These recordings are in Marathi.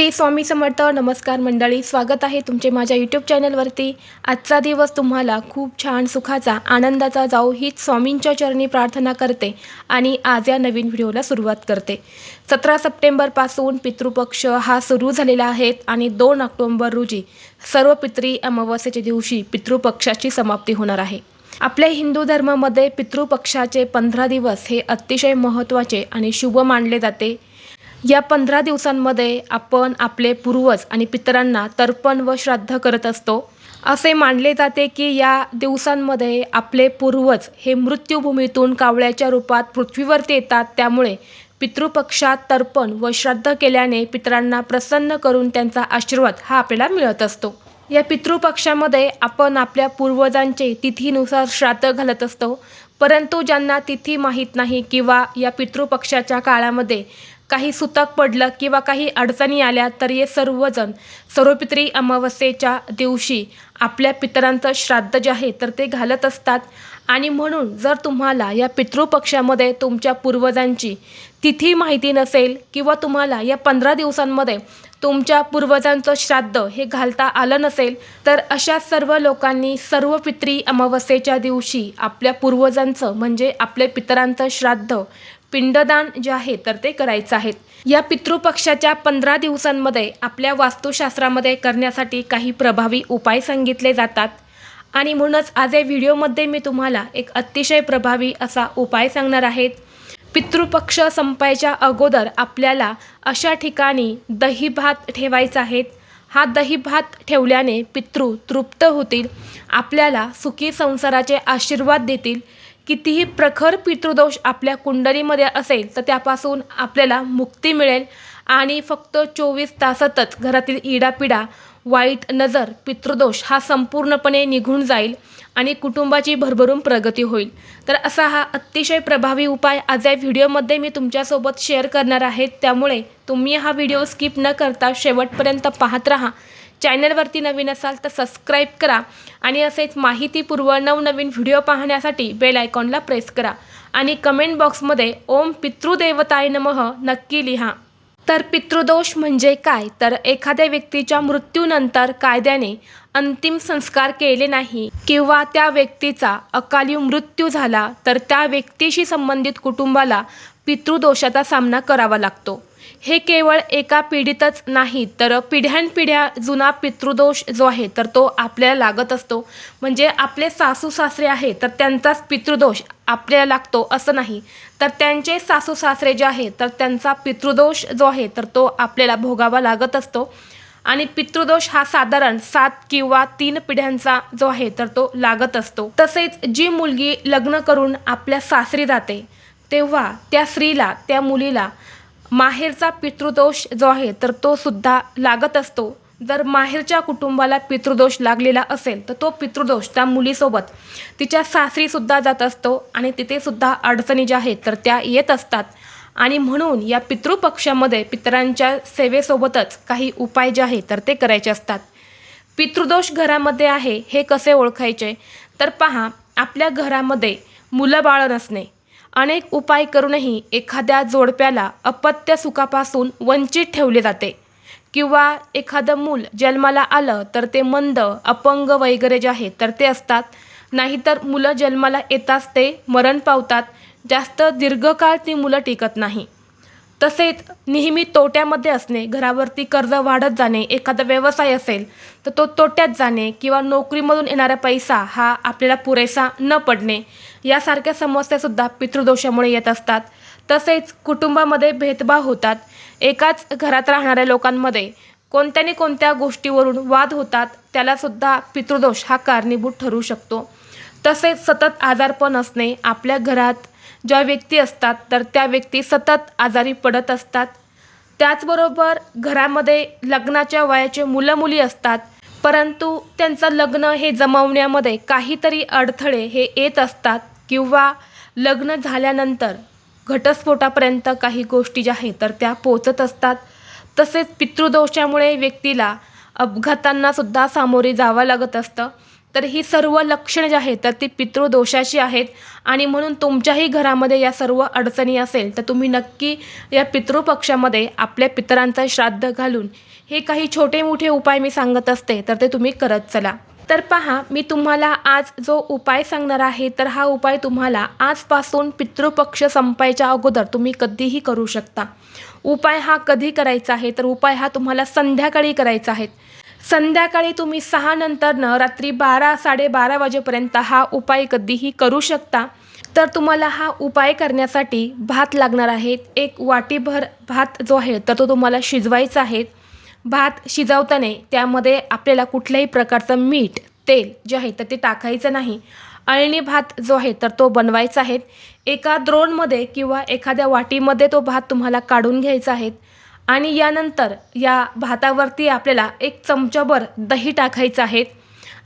श्री स्वामी समर्थ नमस्कार मंडळी स्वागत आहे तुमचे माझ्या यूट्यूब चॅनलवरती आजचा दिवस तुम्हाला खूप छान सुखाचा आनंदाचा जाऊ हीच स्वामींच्या चरणी प्रार्थना करते आणि आज या नवीन व्हिडिओला सुरुवात करते. सतरा सप्टेंबरपासून पितृपक्ष हा सुरू झालेला आहे आणि दोन ऑक्टोंबर रोजी सर्व पितरी अमावस्येच्या दिवशी पितृपक्षाची समाप्ती होणार आहे. आपल्या हिंदू धर्मामध्ये पितृपक्षाचे पंधरा दिवस हे अतिशय महत्त्वाचे आणि शुभ मानले जाते. या पंधरा दिवसांमध्ये आपण आपले पूर्वज आणि पितरांना तर्पण व श्राद्ध करत असतो. असे मानले जाते की या दिवसांमध्ये आपले पूर्वज हे मृत्यूभूमीतून कावळ्याच्या रूपात पृथ्वीवरती येतात. त्यामुळे पितृपक्षात तर्पण व श्राद्ध केल्याने पितरांना प्रसन्न करून त्यांचा आशीर्वाद हा आपल्याला मिळत असतो. या पितृपक्षामध्ये आपण आपल्या पूर्वजांचे तिथीनुसार श्राद्ध घालत असतो. परंतु ज्यांना तिथी माहीत नाही किंवा या पितृपक्षाच्या काळामध्ये काही सुतक पडलं किंवा काही अडचणी आल्या तर हे सर्वजण सर्वपित्री अमावस्येच्या दिवशी आपल्या पितरांचं श्राद्ध जे आहे तर ते घालत असतात. आणि म्हणून जर तुम्हाला या पितृपक्षामध्ये तुमच्या पूर्वजांची तिथी माहिती नसेल किंवा तुम्हाला या पंधरा दिवसांमध्ये तुमच्या पूर्वजांचं श्राद्ध हे घालता आलं नसेल तर अशा सर्व लोकांनी सर्व पित्री अमावस्येच्या दिवशी आपल्या पूर्वजांचं म्हणजे आपल्या पितरांचं श्राद्ध पिंडदान जे आहे तर ते करायचं आहे. या पितृपक्षाच्या पंधरा दिवसांमध्ये आपल्या वास्तुशास्त्रामध्ये करण्यासाठी काही प्रभावी उपाय सांगितले जातात. आणि म्हणूनच आज या व्हिडिओमध्ये मी तुम्हाला एक अतिशय प्रभावी असा उपाय सांगणार आहेत पितृपक्ष संपायच्या अगोदर आपल्याला अशा ठिकाणी दही भात ठेवायचा आहेत हा दही भात ठेवल्याने पितृ तृप्त होतील आपल्याला सुखी संसाराचे आशीर्वाद देतील. कितीही प्रखर पितृदोष आपल्या कुंडलीमध्ये असेल तर त्यापासून आपल्याला मुक्ती मिळेल. आणि फक्त चोवीस तासातच घरातील इडापिडा वाईट नजर पितृदोष हा संपूर्णपणे निघून जाईल आणि कुटुंबाची भरभरून प्रगती होईल. तर असा हा अतिशय प्रभावी उपाय आज या व्हिडिओमध्ये मी तुमच्यासोबत शेअर करणार आहे. त्यामुळे तुम्ही हा व्हिडिओ स्किप न करता शेवटपर्यंत पाहत राहा. चॅनलवरती नवीन असाल तर सबस्क्राईब करा आणि असेच माहितीपूर्व नवनवीन व्हिडिओ पाहण्यासाठी बेल आयकॉनला प्रेस करा. आणि कमेंट बॉक्समध्ये ओम पितृदेवताय नमः नक्की लिहा. तर पितृदोष म्हणजे काय? तर एखाद्या व्यक्तीच्या मृत्यूनंतर कायद्याने अंतिम संस्कार केले नाही किंवा त्या व्यक्तीचा अकाली मृत्यू झाला तर त्या व्यक्तीशी संबंधित कुटुंबाला पितृदोषाचा सामना करावा लागतो. हे केवळ एका पिढीतच नाही तर पिढ्यानपिढ्या जुना पितृदोष जो आहे तर तो आपल्याला लागत असतो. म्हणजे आपले सासू सासरे आहे तर त्यांचाच पितृदोष आपल्याला लागतो असं नाही. तर त्यांचे सासू सासरे जे आहे तर त्यांचा पितृदोष जो आहे तर तो आपल्याला भोगावा लागत असतो. आणि पितृदोष हा साधारण सात किंवा तीन पिढ्यांचा जो आहे तर तो लागत असतो. तसेच जी मुलगी लग्न करून आपल्या सासरी जाते तेव्हा त्या स्त्रीला त्या मुलीला माहेरचा पितृदोष जो आहे तर तो सुद्धा लागत असतो. जर माहेरच्या कुटुंबाला पितृदोष लागलेला असेल तर तो पितृदोष त्या मुलीसोबत तिच्या सासरीसुद्धा जात असतो आणि तिथेसुद्धा अडचणी ज्या आहेत तर त्या येत असतात. आणि म्हणून या पितृपक्षामध्ये पितरांच्या सेवेसोबतच काही उपाय जे आहे तर ते करायचे असतात. पितृदोष घरामध्ये आहे हे कसे ओळखायचे? तर पहा आपल्या घरामध्ये मुलं बाळ नसणे अनेक उपाय करूनही एखाद्या जोडप्याला अपत्य सुखापासून वंचित ठेवले जाते. किंवा एखादं मूल जन्माला आलं तर ते मंद अपंग वगैरे जे आहे तर ते असतात. नाहीतर मुलं जन्माला येताच ते मरण पावतात. जास्त दीर्घकाळ ती मुलं टिकत नाही. तसेच नेहमी तोट्यामध्ये असणे घरावरती कर्ज वाढत जाणे एखादा व्यवसाय असेल तर तो तोट्यात जाणे किंवा नोकरीमधून येणारा पैसा हा आपल्याला पुरेसा न पडणे यासारख्या समस्यासुद्धा पितृदोषामुळे येत असतात. तसेच कुटुंबामध्ये भेदभाव होतात. एकाच घरात राहणाऱ्या लोकांमध्ये कोणत्याने कोणत्या गोष्टीवरून वाद होतात त्यालासुद्धा पितृदोष हा कारणीभूत ठरू शकतो. तसेच सतत आजारपण असणे आपल्या घरात ज्या व्यक्ती असतात तर त्या व्यक्ती सतत आजारी पडत असतात. त्याचबरोबर घरामध्ये लग्नाच्या वयाचे मुलं मुली असतात परंतु त्यांचं लग्न हे जमवण्यामध्ये काहीतरी अडथळे हे येत असतात किंवा लग्न झाल्यानंतर घटस्फोटापर्यंत काही गोष्टी ज्या आहेत तर त्या पोचत असतात. तसेच पितृदोषामुळे व्यक्तीला अपघातांनासुद्धा सामोरे जावं लागत असतं. तर ही सर्व लक्षणं जी आहेत तर ती पितृदोषाची आहेत. आणि म्हणून तुमच्याही घरामध्ये या सर्व अडचणी असेल तर तुम्ही नक्की या पितृपक्षामध्ये आपल्या पितरांचा श्राद्ध घालून हे काही छोटे मोठे उपाय मी सांगत असते तर ते तुम्ही करत चला. तर पहा मी तुम्हाला आज जो उपाय सांगणार आहे तर हा उपाय तुम्हाला आजपासून पितृपक्ष संपायच्या अगोदर तुम्ही कधीही करू शकता. उपाय हा कधी करायचा आहे तर उपाय हा तुम्हाला संध्याकाळी करायचा आहे. संध्याकाळी तुम्ही सहा नंतरनं रात्री बारा साडेबारा वाजेपर्यंत हा उपाय कधीही करू शकता. तर तुम्हाला हा उपाय करण्यासाठी भात लागणार आहे. एक वाटीभर भात जो आहे तर तो तुम्हाला शिजवायचा आहे. भात शिजवताना त्यामध्ये आपल्याला कुठल्याही प्रकारचं मीठ तेल जे आहे तर ते टाकायचं नाही. अळणी भात जो आहे तर तो बनवायचा आहे. एका द्रोणमध्ये किंवा एखाद्या वाटीमध्ये तो भात तुम्हाला काढून घ्यायचा आहे. आणि यानंतर या भातावरती आपल्याला एक चमचाभर दही टाकायचं आहे.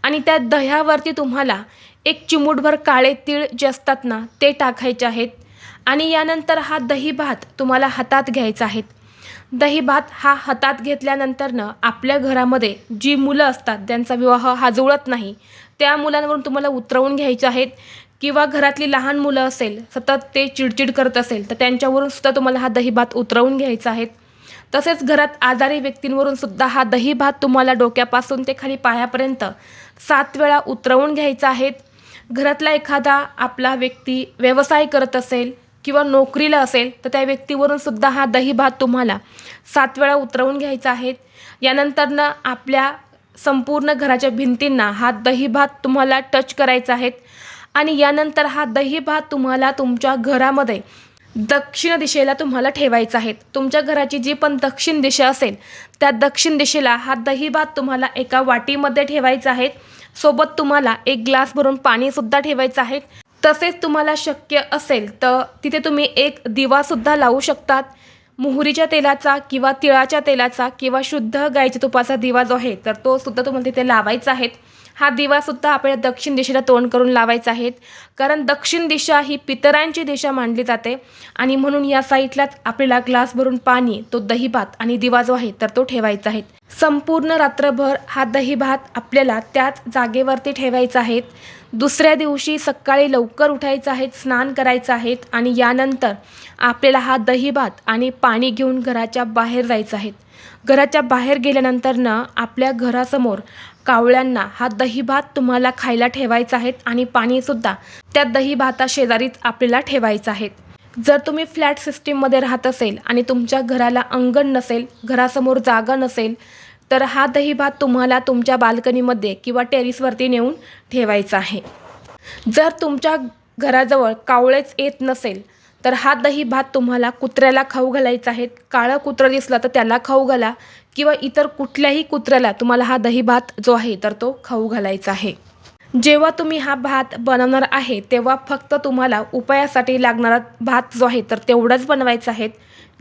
आणि त्या दह्यावरती तुम्हाला एक चिमूटभर काळे तीळ जे असतात ना ते टाकायचे आहेत. आणि यानंतर हा दही भात तुम्हाला हातात घ्यायचा आहे. दही भात हा हातात घेतल्यानंतरनं आपल्या घरामध्ये जी मुलं असतात ज्यांचा विवाह हा जुळत नाही त्या मुलांवरून तुम्हाला उतरवून घ्यायचे आहेत. किंवा घरातली लहान मुलं असेल सतत ते चिडचिड करत असेल तर त्यांच्यावरून सुद्धा तुम्हाला हा दही भात उतरवून घ्यायचा आहे. तसेच घरात आजारी व्यक्तींवरून सुद्धा हा दही भात तुम्हाला डोक्यापासून ते खाली पायापर्यंत सात वेळा उतरवून घ्यायचा आहे. घरातला एखादा आपला व्यक्ती व्यवसाय करत असेल किंवा नोकरीला असेल तर त्या व्यक्तीवरून सुद्धा हा दही भात तुम्हाला सात वेळा उतरवून घ्यायचा आहे. यानंतरनं आपल्या संपूर्ण घराच्या भिंतींना हा दही भात तुम्हाला टच करायचा आहे. आणि यानंतर हा दही भात तुम्हाला तुमच्या घरामध्ये दक्षिण दिशेला तुम्हाला ठेवायचा आहे. तुमच्या घराची जी पण दक्षिण दिशा असेल त्या दक्षिण दिशेला हा दही भात तुम्हाला एका वाटीमध्ये ठेवायचा आहे. सोबत तुम्हाला एक ग्लास भरून पाणीसुद्धा ठेवायचं आहे. तसेच तुम्हाला शक्य असेल तर तिथे तुम्ही एक दिवासुद्धा लावू शकतात. मोहरीच्या तेलाचा किंवा तिळाच्या तेलाचा किंवा शुद्ध गाईच्या तुपाचा दिवा जो आहे तर तो सुद्धा तुम्हाला तिथे लावायचा आहे. हा दिवासुद्धा आपल्याला दक्षिण दिशेला तोंड करून लावायचा आहे. कारण दक्षिण दिशा ही पितरांची दिशा मानली जाते आणि म्हणून या साईडलाच आपल्याला ग्लास भरून पाणी तो दहीभात आणि दिवा जो आहे तर तो ठेवायचा आहे. संपूर्ण रात्रभर हा दही भात आपल्याला त्याच जागेवरती ठेवायचा आहे. दुसऱ्या दिवशी सकाळी लवकर उठायचं आहे स्नान करायचं आहे आणि यानंतर आपल्याला हा दही भात आणि पाणी घेऊन घराच्या बाहेर जायचं आहे. घराच्या बाहेर गेल्यानंतरनं आपल्या घरासमोर कावळ्यांना हा दही भात तुम्हाला खायला ठेवायचा आहे आणि पाणीसुद्धा त्या दही भाता शेजारीच आपल्याला ठेवायचं आहे. जर तुम्ही फ्लॅट सिस्टीममध्ये राहत असेल आणि तुमच्या घराला अंगण नसेल घरासमोर जागा नसेल तर हा दही भात तुम्हाला तुमच्या बाल्कनीमध्ये किंवा टेरिसवरती नेऊन ठेवायचा आहे. जर तुमच्या घराजवळ कावळेच येत नसेल तर हा दही भात तुम्हाला कुत्र्याला खाऊ घालायचा आहे. काळं कुत्रं दिसलं तर त्याला खाऊ घाला किंवा इतर कुठल्याही कुत्र्याला तुम्हाला हा दही भात जो आहे तर तो खाऊ घालायचा आहे. जेव्हा तुम्ही हा भात बनवणार आहे तेव्हा फक्त तुम्हाला उपायासाठी लागणारा भात जो आहे तर तेवढंच बनवायचा आहे.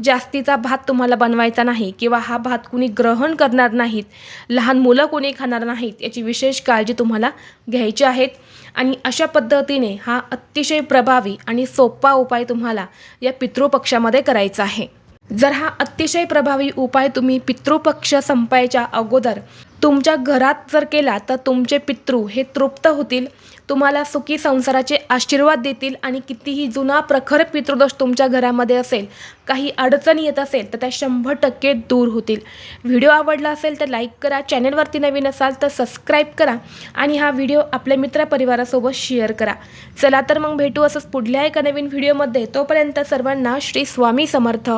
जास्तीचा भात तुम्हाला बनवायचा नाही किंवा हा भात कुणी ग्रहण करणार नाहीत लहान मुलं कोणी खाणार नाहीत याची विशेष काळजी तुम्हाला घ्यायची आहेत आणि अशा पद्धतीने हा अतिशय प्रभावी आणि सोपा उपाय तुम्हाला या पितृपक्षामध्ये करायचा आहे. जर हा अतिशय प्रभावी उपाय तुम्ही पितृपक्ष संपायच्या अगोदर तुमच्या घरात जर केला तर तुमचे पितृ हे तृप्त होतील. तुम्हाला सुखी संसाराचे आशीर्वाद देतील आणि कितीही जुना प्रखर पितृदोष तुमच्या घरामध्ये असेल काही अडचण येत असेल तर त्या शंभर टक्के दूर होतील. व्हिडिओ आवडला असेल तर लाईक करा चॅनलवरती नवीन असाल तर सबस्क्राईब करा आणि हा व्हिडिओ आपल्या मित्रपरिवारासोबत शेअर करा. चला तर मग भेटू असंच पुढल्या एका नवीन व्हिडिओमध्ये. तोपर्यंत सर्वांना श्री स्वामी समर्थ.